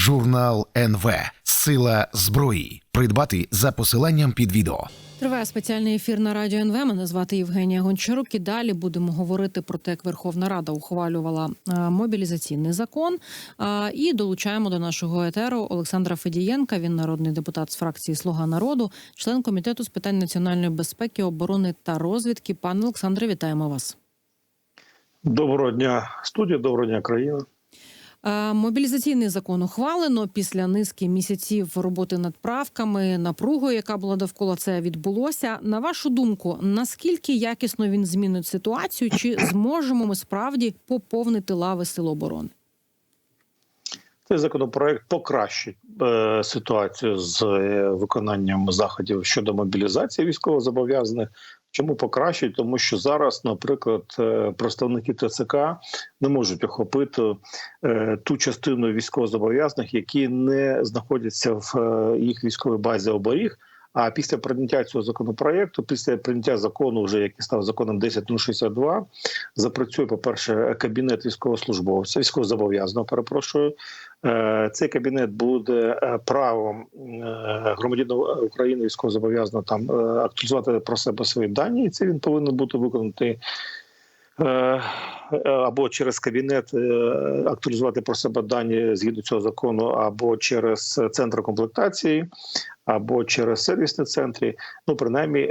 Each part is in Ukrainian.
Журнал НВ Сила зброї. Придбати за посиланням під відео. Триває спеціальний ефір на радіо НВ. Мене звати Євгенія Гончарук. І далі будемо говорити про те, як Верховна Рада ухвалювала е, мобілізаційний закон. Е, І долучаємо до нашого етеру Олександра Федієнка. Він народний депутат з фракції Слуга народу, член комітету з питань національної безпеки, оборони та розвідки. Пане Олександре, вітаємо вас. Доброго дня, студія, доброго дня, країна. Е, Мобілізаційний закон ухвалено після низки місяців роботи над правками, напругою, яка була довкола це відбулося. На вашу думку, наскільки якісно він змінить ситуацію? Чи зможемо ми справді поповнити лави сил оборони? Цей законопроект покращить е, ситуацію з е, виконанням заходів щодо мобілізації військовозобов'язаних. Чому покращить? Тому що зараз, наприклад, е, представники ТЦК не можуть охопити е, ту частину військовозобов'язаних, які не знаходяться в е, їх військовій базі оберіг. А після прийняття цього законопроекту, після прийняття закону, вже який став законом 10062, запрацює по перше кабінет військовослужбовця, військовозобов'язаного. Перепрошую, цей кабінет буде е, правом е, громадянина України військовозобов'язаного там актуалізувати про себе свої дані, і це він повинен бути виконати. Або через кабінет актуалізувати про себе дані згідно цього закону, або через центр комплектації, або через сервісні центри. Ну, принаймні,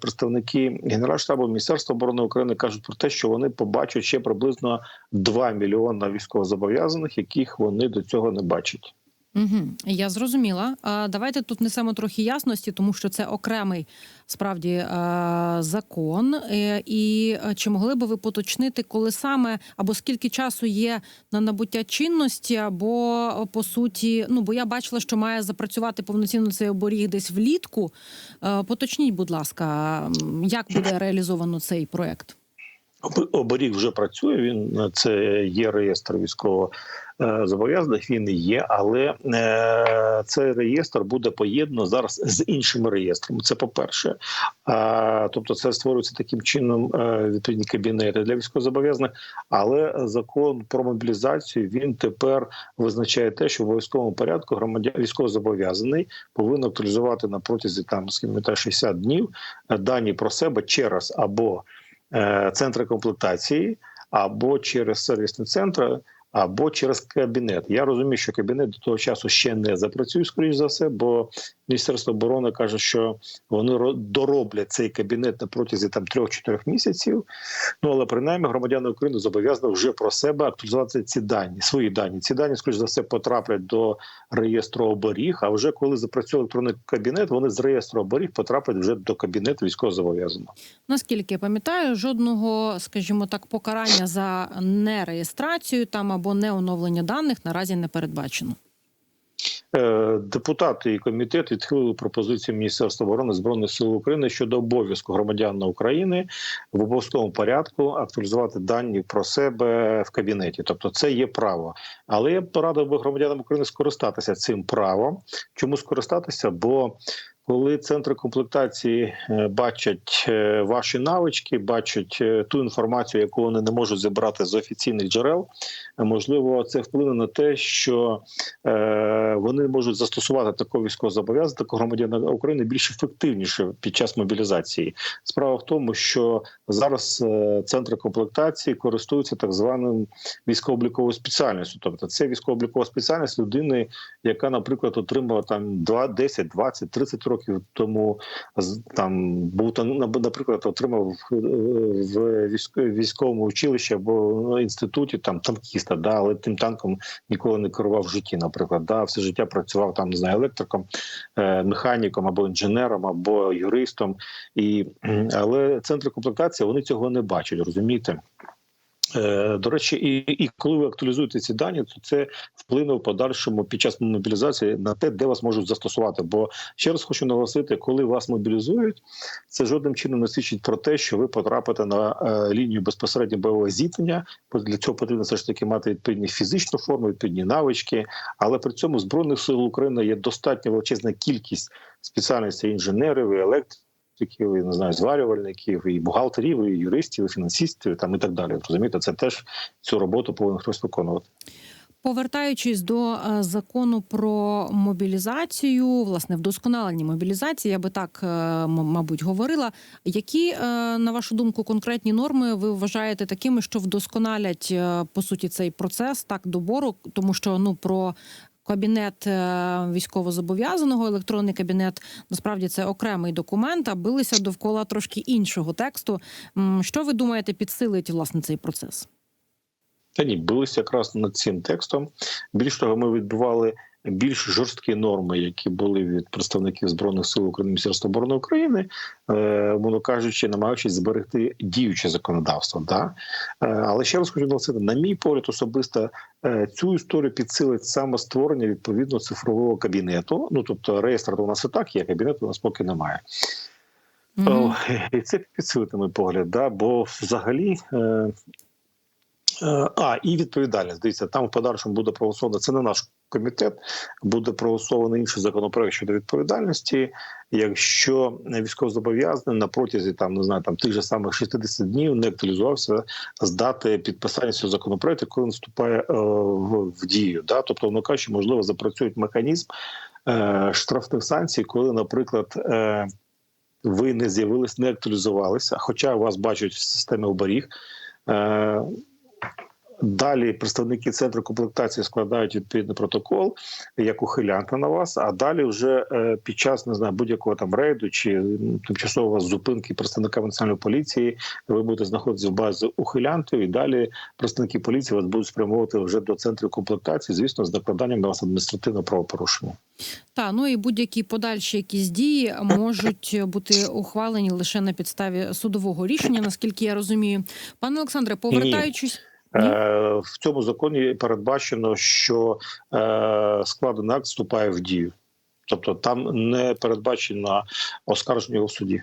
представники Генеральштабу Міністерства оборони України кажуть про те, що вони побачать ще приблизно 2 мільйона військовозобов'язаних, яких вони до цього не бачать. Угу, Я зрозуміла. Давайте тут несемо трохи ясності, тому що це окремий справді е, закон. Е, і чи могли би ви поточнити, коли саме або скільки часу є на набуття чинності, або по суті, ну бо я бачила, що має запрацювати повноцінно цей оборіг десь влітку. Е, поточніть, будь ласка, як буде реалізовано цей проект? Оберіг вже працює. Він це є реєстр військового зобов'язаних. Він є, але е, цей реєстр буде поєднано зараз з іншими реєстрами. Це по перше, тобто, це створюється таким чином е, відповідні кабінети для військовозобов'язаних. Але закон про мобілізацію він тепер визначає те, що в обов'язковому порядку громадян військовозобов'язаний повинен актуалізувати на протязі там скільки 60 днів дані про себе через або центри комплектації, або через сервісні центри, або через кабінет. Я розумію, що кабінет до того часу ще не запрацює, скоріш за все, бо міністерство оборони каже, що вони дороблять цей кабінет на протязі там трьох-чотирьох місяців. Ну але принаймні громадяни України зобов'язані вже про себе актуалізувати ці дані, свої дані. Ці дані, скоріш за все, потраплять до реєстру оберіг. А вже коли запрацює електронний кабінет, вони з реєстру оберіг потраплять вже до кабінету військовозобов'язаного. Наскільки я пам'ятаю, жодного, скажімо так, покарання за нереєстрацію там або не оновлення даних наразі не передбачено. Депутати і комітет відхилили пропозицію Міністерства оборони збройних сил України щодо обов'язку громадян України в обов'язковому порядку актуалізувати дані про себе в кабінеті. Тобто, це є право. Але я порадив би громадянам України скористатися цим правом. Чому скористатися? Бо коли центри комплектації бачать ваші навички, бачать ту інформацію, яку вони не можуть зібрати з офіційних джерел, можливо, це вплине на те, що вони можуть застосувати такого військовозобов'язання, такого громадянина України більш ефективніше під час мобілізації. Справа в тому, що зараз центри комплектації користуються так званим військово-обліковою спеціальністю. Тобто, це військово-облікова спеціальність людини, яка, наприклад, отримала там 2, 10, 20, 30 років років тому там був наприклад, отримав в військовому училищі або ну, інституті там танкіста, да, але тим танком ніколи не керував в житті. Наприклад, да, все життя працював там не знаю, електриком, е, механіком або інженером, або юристом, і але центри комплектації вони цього не бачать, розумієте. До речі, і і коли ви актуалізуєте ці дані, то це вплине в подальшому під час мобілізації на те, де вас можуть застосувати. Бо ще раз хочу наголосити, коли вас мобілізують, це жодним чином не свідчить про те, що ви потрапите на е, лінію безпосередньо бойового зіткнення. Для цього потрібно все ж таки мати відповідні фізичну форму, відповідні навички. Але при цьому збройних сил України є достатньо величезна кількість спеціальностей інженерів і електриків, і не знаю, зварювальників, і бухгалтерів, і юристів, і фінансистів, там і так далі. Розумієте, це теж цю роботу повинен хтось виконувати. Повертаючись до е, закону про мобілізацію, власне, вдосконалення мобілізації, я би так, е, мабуть, говорила. Які, е, на вашу думку, конкретні норми ви вважаєте такими, що вдосконалять по суті цей процес так добору, тому що ну про. Кабінет е, військовозобов'язаного, електронний кабінет насправді це окремий документ, а билися довкола трошки іншого тексту. Що ви думаєте, підсилить власне цей процес? Та ні, билися якраз над цим текстом. Більш того, ми відбували більш жорсткі норми, які були від представників збройних сил України Міністерства оборони України, е, мовно кажучи, намагаючись зберегти діюче законодавство. Да? Е, але ще раз хочу наголосити, на мій погляд, особисто е, цю історію підсилить саме створення відповідно цифрового кабінету. Ну тобто реєстр у нас і так є, кабінету у нас поки немає. Мгм. О, і це мій погляд, да? бо взагалі. А, і відповідальність. Дивіться, там в подальшому буде проголосовано. Це не наш комітет, буде проголосований інший законопроект щодо відповідальності. Якщо військовозобов'язаний на протязі там не знаю, там тих же самих 60 днів не актуалізувався з дати підписання цього законопроекту, коли він вступає е, в, в дію. Да? Тобто, воно кажучи, можливо, запрацюють механізм е, штрафних санкцій, коли, наприклад. Е, ви не з'явились, не актуалізувалися, хоча вас бачать в системі оберіг. Далі представники центру комплектації складають відповідний протокол як ухилянта на вас. А далі, вже е, під час не знаю будь-якого там рейду чи тимчасового зупинки представника національної поліції, ви будете знаходитися в базі ухилянтів, і далі представники поліції вас будуть спрямовувати вже до центру комплектації, звісно, з накладанням на вас адміністративного правопорушення. Та ну і будь-які подальші якісь дії можуть бути ухвалені лише на підставі судового рішення, наскільки я розумію. Пане Олександре, повертаючись. Ні? Е, В цьому законі передбачено, що е, складений акт вступає в дію. Тобто там не передбачено оскарження його в суді.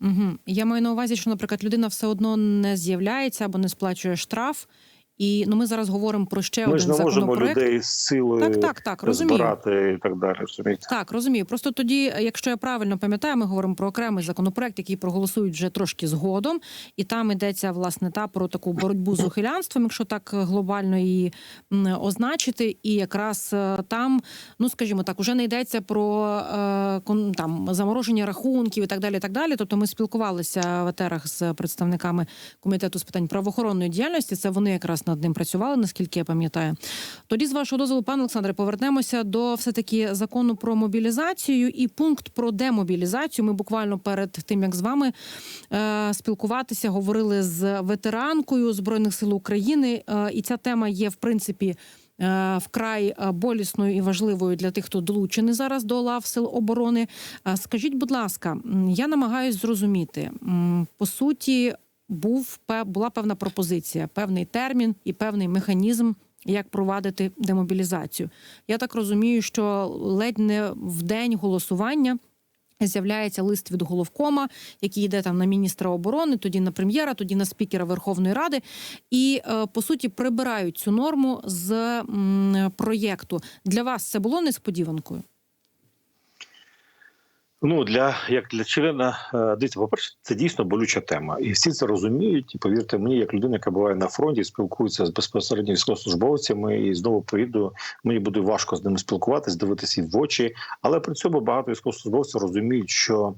Угу. Я маю на увазі, що, наприклад, людина все одно не з'являється або не сплачує штраф. І ну ми зараз говоримо про ще Ми один ж не можемо законопроект. людей з силою Так, так, так, розумію. збирати і так далі. Розумієте? Так, розумію. Просто тоді, якщо я правильно пам'ятаю, ми говоримо про окремий законопроект, який проголосують вже трошки згодом, і там йдеться власне та про таку боротьбу з ухилянством, якщо так глобально її означити. І якраз е, там, ну скажімо так, уже не йдеться про е, там замороження рахунків і так далі. і Так далі. Тобто, ми спілкувалися в етерах з представниками комітету з питань правоохоронної діяльності. Це вони якраз над ним працювали, наскільки я пам'ятаю. Тоді, з вашого дозволу, пане Олександре, повернемося до все таки закону про мобілізацію і пункт про демобілізацію. Ми буквально перед тим, як з вами е, спілкуватися, говорили з ветеранкою збройних сил України, е, і ця тема є в принципі. е, Вкрай е, болісною і важливою для тих, хто долучений зараз до лав сил оборони. Е, Скажіть, будь ласка, я намагаюсь зрозуміти по суті, був була певна пропозиція, певний термін і певний механізм, як провадити демобілізацію. Я так розумію, що ледь не в день голосування. З'являється лист від головкома, який йде там на міністра оборони, тоді на прем'єра, тоді на спікера Верховної Ради, і е, по суті прибирають цю норму з проєкту. Для вас це було несподіванкою? Ну для як для члена е, дивіться, по перше, це дійсно болюча тема, і всі це розуміють. І повірте мені, як людина, яка буває на фронті, спілкується з безпосередньо військовослужбовцями, і знову поїду, мені буде важко з ними спілкуватись, дивитися в очі. Але при цьому багато військовослужбовців розуміють, що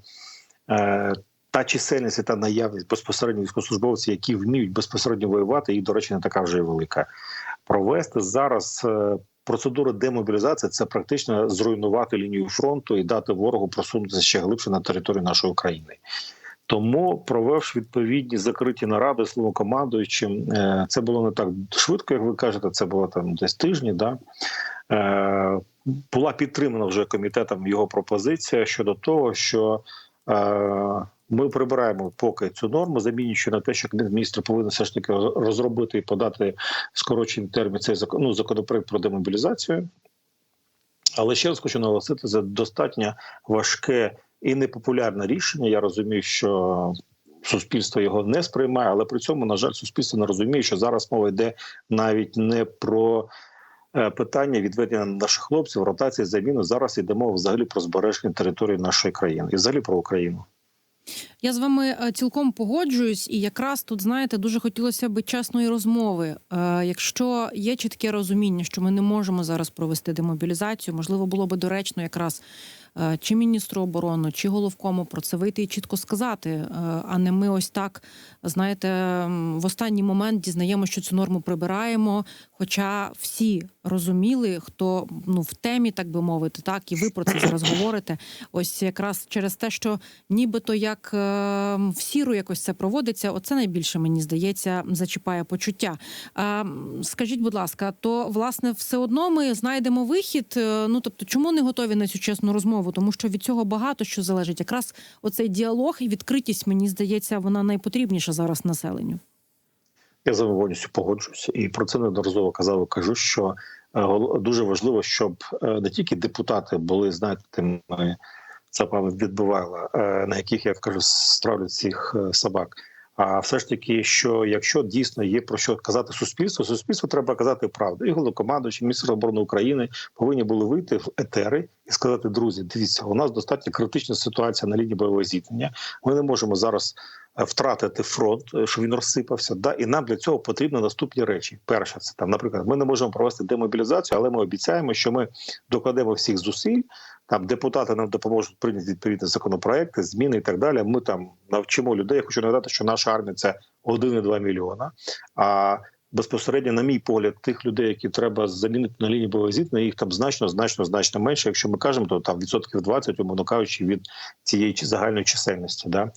е, та чисельність і та наявність безпосередньо військовослужбовців, які вміють безпосередньо воювати, їх, до речі, не така вже й велика. Провести зараз. Процедура демобілізації це практично зруйнувати лінію фронту і дати ворогу просунутися ще глибше на територію нашої країни. Тому, провівши відповідні закриті наради словом командуючим, е, це було не так швидко, як ви кажете. Це було там десь тижні. Да? Е, Була підтримана вже комітетом його пропозиція щодо того, що е, ми прибираємо поки цю норму, замінюючи на те, що міністр повинен все ж таки розробити і подати скорочений термін цей закон, ну, законопроект про демобілізацію. Але ще раз хочу наголосити, це достатньо важке і непопулярне рішення. Я розумію, що суспільство його не сприймає, але при цьому, на жаль, суспільство не розуміє, що зараз мова йде навіть не про е, питання відведення наших хлопців, ротації, заміну. Зараз йде мова взагалі про збереження території нашої країни і взагалі про Україну. Я з вами е, цілком погоджуюсь, і якраз тут знаєте, дуже хотілося б чесної розмови. Е, Якщо є чітке розуміння, що ми не можемо зараз провести демобілізацію, можливо, було би доречно якраз чи міністру оборони, чи головкому про це вийти і чітко сказати, е, а не ми ось так знаєте, в останній момент дізнаємося, що цю норму прибираємо. Хоча всі розуміли, хто ну в темі, так би мовити, так і ви про це зараз говорите. Ось якраз через те, що нібито як е, в сіру якось це проводиться. Оце найбільше мені здається зачіпає почуття. Скажіть, будь ласка, то власне все одно ми знайдемо вихід. е, Ну тобто, чому не готові на цю чесну розмову? Тому що від цього багато що залежить. Якраз оцей діалог і відкритість, мені здається, вона найпотрібніша зараз населенню. Я з вами повністю погоджуюся, і про це неодноразово казав. Кажу, що е, дуже важливо, щоб е, не тільки депутати були знаєте, тими цапами відбивала, е, на яких я кажу, стравлять цих собак. А все ж таки, що якщо дійсно є про що казати суспільству, суспільству треба казати правду. І головнокомандуючий, міністр оборони України повинні були вийти в етери і сказати: друзі, дивіться, у нас достатньо критична ситуація на лінії бойового зіткнення. Ми не можемо зараз втратити фронт, е, щоб він розсипався. Да, і нам для цього потрібні наступні речі. Перше, це там, наприклад, ми не можемо провести демобілізацію, але ми обіцяємо, що ми докладемо всіх зусиль. Там депутати нам допоможуть прийняти відповідні законопроекти, зміни і так далі. Ми там навчимо людей. Я хочу нагадати, що наша армія це 1,2 мільйона. А безпосередньо, на мій погляд, тих людей, які треба замінити на лінії зіткнення, їх там значно, значно, значно менше. Якщо ми кажемо, то там відсотків 20, умовно кажучи, від цієї загальної чисельності. Да?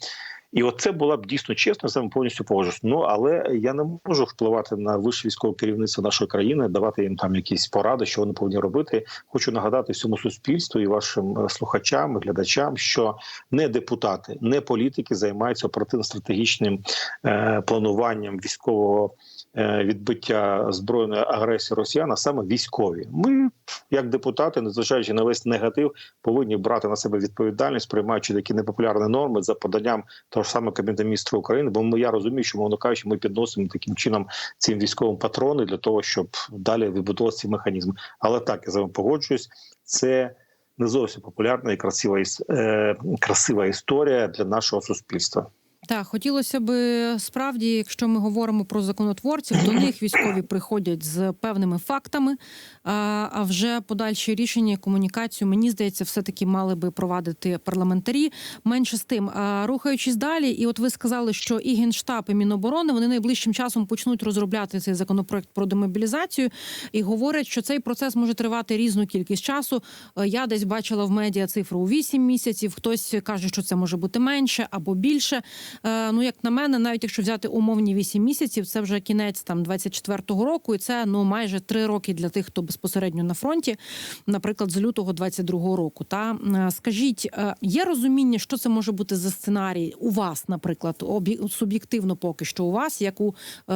І от це була б дійсно чесно, вами повністю погоджуюсь. Ну але я не можу впливати на вище військове керівництво нашої країни, давати їм там якісь поради, що вони повинні робити. Хочу нагадати всьому суспільству і вашим е, слухачам, глядачам, що не депутати, не політики займаються оперативно-стратегічним е, плануванням військового е, відбиття збройної агресії росіян, а саме військові. Ми, як депутати, незважаючи на весь негатив, повинні брати на себе відповідальність, приймаючи такі непопулярні норми за поданням того ж саме Кабінету міністрів України. Бо ми я розумію, що мовно кажучи, ми підносимо таким чином цим військовим патрони для того, щоб далі вибудовувати ці механізми. Але так я з вами погоджуюсь, це. Не зовсім популярна і красива е, красива історія для нашого суспільства. Так, хотілося би справді, якщо ми говоримо про законотворців, до них військові приходять з певними фактами. А вже подальші рішення, комунікацію, мені здається, все таки мали би провадити парламентарі. Менше з тим, рухаючись далі, і от ви сказали, що і генштаб, і міноборони вони найближчим часом почнуть розробляти цей законопроект про демобілізацію і говорять, що цей процес може тривати різну кількість часу. Е, Я десь бачила в медіа цифру у 8 місяців. Хтось каже, що це може бути менше або більше. Е, Ну, як на мене, навіть якщо взяти умовні 8 місяців, це вже кінець там 24-го року, і це ну майже 3 роки для тих, хто безпосередньо на фронті, наприклад, з лютого 22-го року. Та Е, скажіть, е, є розуміння, що це може бути за сценарій у вас, наприклад, суб'єктивно поки що у вас, як у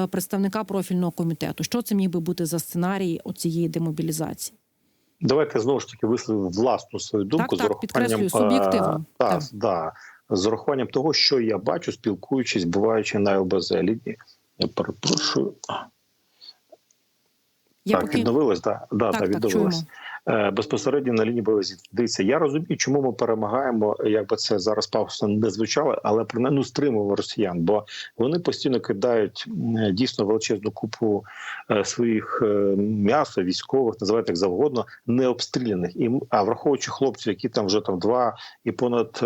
представника профільного комітету, що це міг би бути за сценарій оцієї демобілізації? Давайте знову ж таки висловимо власну свою думку Так, так, з підкреслюю, суб'єктивно. е, Так. да, з урахуванням того, що я бачу, спілкуючись, буваючи на ЛБЗ. Я перепрошую. Я так, поки відновилось, да, да, Так, так, так, відновилось. чуємо. Е, Безпосередньо на лінії бойових. Дивіться, я розумію, чому ми перемагаємо, як би це зараз пафосно не звучало, але принаймні стримуємо росіян, бо вони постійно кидають дійсно величезну купу е, своїх е, м'яса, військових, називайте як завгодно, не обстріляних. І а враховуючи хлопців, які там вже там два і понад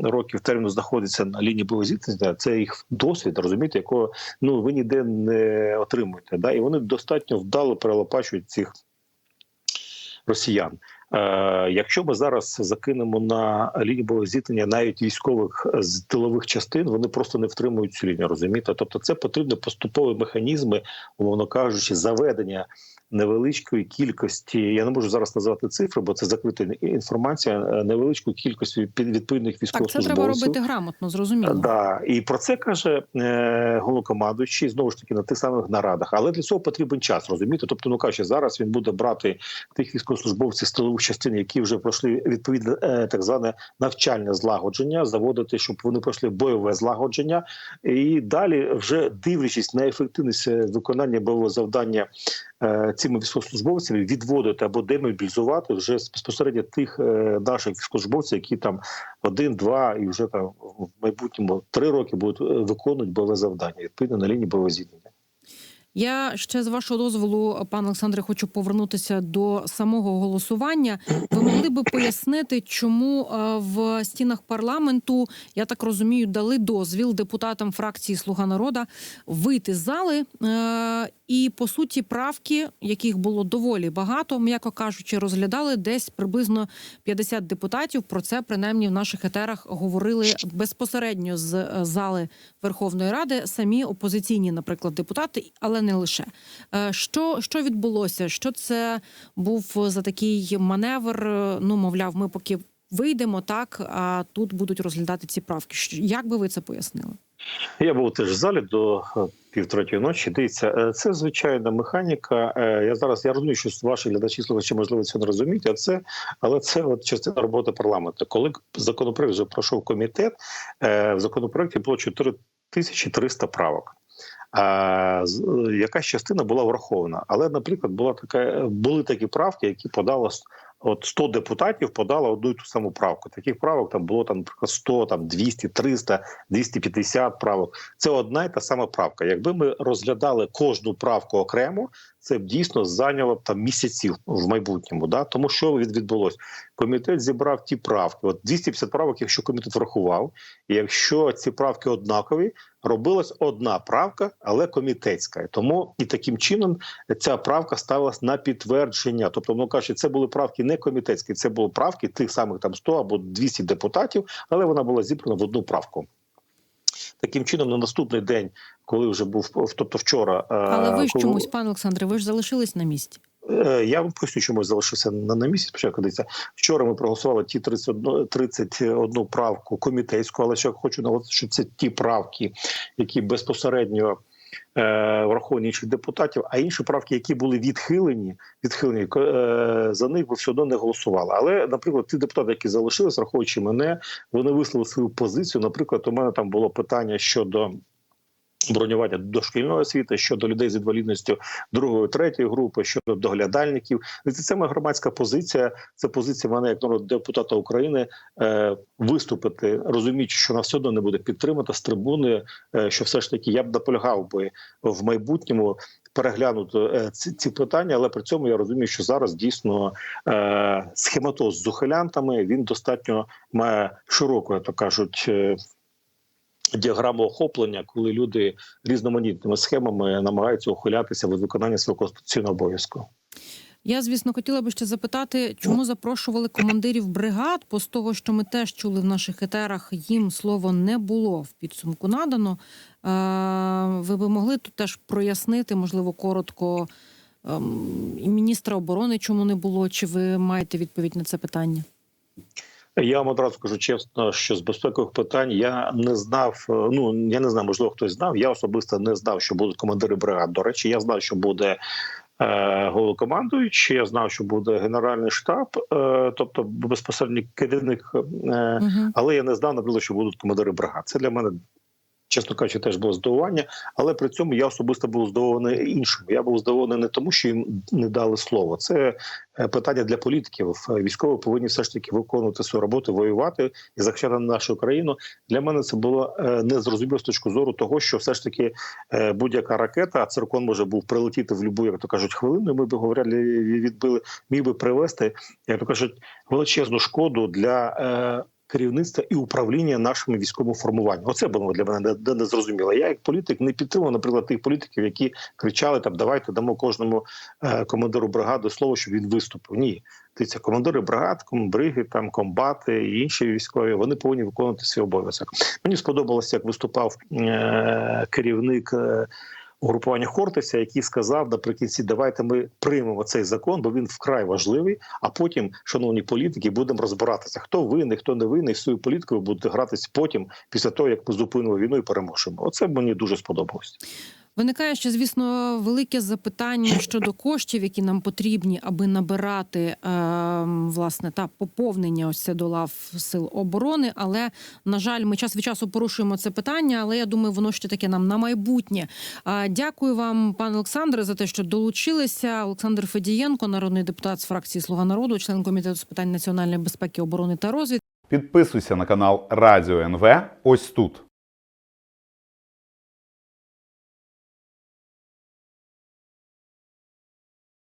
років терміну знаходяться на лінії бойових зіткнень, це їх досвід, розумієте, якого ну ви ніде не отримуєте. Да? І вони достатньо вдало перелопачують цих росіян. Е, якщо ми зараз закинемо на лінію зіткнення навіть військових з тилових частин, вони просто не втримують цю лінію, розумієте? Тобто, це потрібні поступові механізми, умовно кажучи, заведення невеличкої кількості. Я не можу зараз назвати цифри, бо це закрита інформація. е, Невеличкої кількості відповідних так, це треба робити грамотно, зрозуміло. Да, і про це каже е, головнокомандуючий знову ж таки на тих самих нарадах. Але для цього потрібен час, розумієте? Тобто, ну кажучи, зараз він буде брати тих військовослужбовців з тилових частин, які вже пройшли відповідне е, так зване навчальне злагодження, заводити, щоб вони пройшли бойове злагодження, і далі, вже дивлячись на ефективність е, виконання бойового завдання е, цими військовослужбовцями, відводити або демобілізувати вже безпосередньо тих е, наших військовослужбовців, які там один, два і вже там в майбутньому три роки будуть е, виконувати бойове завдання відповідно на лінії бойового зіткнення. Я ще з вашого дозволу, пане Олександре, хочу повернутися до самого голосування. Ви могли би пояснити, чому е, в стінах парламенту, я так розумію, дали дозвіл депутатам фракції Слуга народа вийти з зали, е, і по суті правки, яких було доволі багато, м'яко кажучи, розглядали десь приблизно 50 депутатів. Про це принаймні в наших етерах говорили безпосередньо з е, зали Верховної Ради самі опозиційні, наприклад, депутати, але не лише. Е, Що, що відбулося? Що це був за такий маневр? Е, Ну, мовляв, ми поки вийдемо так, а тут будуть розглядати ці правки. Як би ви це пояснили? Я був теж в залі до е, півтретьої ночі. Дивіться, це звичайна механіка. Я зараз я розумію, що ваші глядачі слухачі можливо це не розуміють. А це але це от частина роботи парламенту. Коли законопроект вже пройшов комітет, в законопроекті було 4300 правок. Е, якась частина була врахована, але, наприклад, була така були такі правки, які подало от 100 депутатів подало одну і ту саму правку. Таких правок там було там наприклад, 100, там 200, 300, 250 правок. Це одна і та сама правка. Якби ми розглядали кожну правку окремо, це б дійсно зайняло б там місяців в майбутньому. Да? Тому що від- відбулось? Комітет зібрав ті правки. От 250 правок, якщо комітет врахував, і якщо ці правки однакові, робилась одна правка, але комітетська. Тому і таким чином ця правка ставилась на підтвердження. Тобто, ну кажучи, це були правки не комітетські, це були правки тих самих там 100 або 200 депутатів, але вона була зібрана в одну правку. Таким чином, на наступний день, коли вже був тобто вчора, е, Але ви ж коли- чомусь, пане Олександре, ви ж залишились на місці. Е, Я вам поясню, чому я залишився на, на місці. Спочатку дивіться. Вчора ми проголосували ті 31, 31 правку комітетську, але ще хочу наголосити, що це ті правки, які безпосередньо враховані інших депутатів, а інші правки, які були відхилені, відхилені е, за них ви все одно не голосували. Але, наприклад, ті депутати, які залишились, враховуючи мене, вони висловили свою позицію. Наприклад, у мене там було питання щодо. Бронювання дошкільної освіти щодо людей з інвалідністю другої, третьої групи, щодо доглядальників. Це саме громадська позиція. Це позиція мене як народного депутата України е, виступити, розуміючи, що вона все одно не буде підтримана з трибуни. Е, що все ж таки я б наполягав би в майбутньому переглянути е, ці, ці питання, але при цьому я розумію, що зараз дійсно е, схематоз з ухилянтами він достатньо має широку, як то кажуть. Діаграму охоплення, коли люди різноманітними схемами намагаються ухилятися від виконання свого конституційного обов'язку. Я, звісно, хотіла би ще запитати, чому запрошували командирів бригад, бо з того, що ми теж чули в наших етерах, їм слово не було в підсумку надано. Ви би могли тут теж прояснити, можливо, коротко ем, і міністра оборони, чому не було? Чи ви маєте відповідь на це питання? Я вам одразу кажу чесно, що з безпекових питань я не знав. е, Ну я не знаю, можливо, хтось знав. Я особисто не знав, що будуть командири бригад. До речі, я знав, що буде. е, Головнокомандуючий, я знав, що буде генеральний штаб, е, тобто безпосередньо керівник, е, Угу. але я не знав, наприклад, що будуть командири бригад. Це для мене, чесно кажучи, теж було здивування. Але при цьому я особисто був здивований іншим. Я був здивований не тому, що їм не дали слово. Це е, питання для політиків. Військові повинні все ж таки виконувати свою роботу, воювати і захищати нашу країну. Для мене це було е, незрозуміло з точки зору того, що все ж таки е, будь-яка ракета, а циркон може був прилетіти в будь-яку, як то кажуть, хвилину. Ми би говорили, відбили, міг би привести, як то кажуть, величезну шкоду для. Керівництва і управління нашими військовими формуваннями. Оце було для мене не, не зрозуміло. Я як політик не підтримував, наприклад, тих політиків, які кричали там: давайте дамо кожному е, командиру бригади слово, щоб він виступив. Ні, дивіться, командири бригад, комбриги, там комбати і інші військові. Вони повинні виконувати свій обов'язок. Мені сподобалося, як виступав е, керівник. Е, Угрупування Хортиця, який сказав наприкінці, давайте ми приймемо цей закон, бо він вкрай важливий. А потім, шановні політики, будемо розбиратися, хто винний, хто не винний. Свою політикою будуть гратися потім, після того як ми зупинимо війну і переможемо. Оце мені дуже сподобалось. Виникає ще, звісно, велике запитання щодо коштів, які нам потрібні, аби набирати е, власне та поповнення ось це до лав сил оборони. Але на жаль, ми час від часу порушуємо це питання. Але я думаю, воно ще таке нам на майбутнє. А дякую вам, пане Олександре, за те, що долучилися. Олександр Федієнко, народний депутат з фракції Слуга народу, член комітету з питань національної безпеки, оборони та розвідки. Підписуйся на канал Радіо НВ ось тут.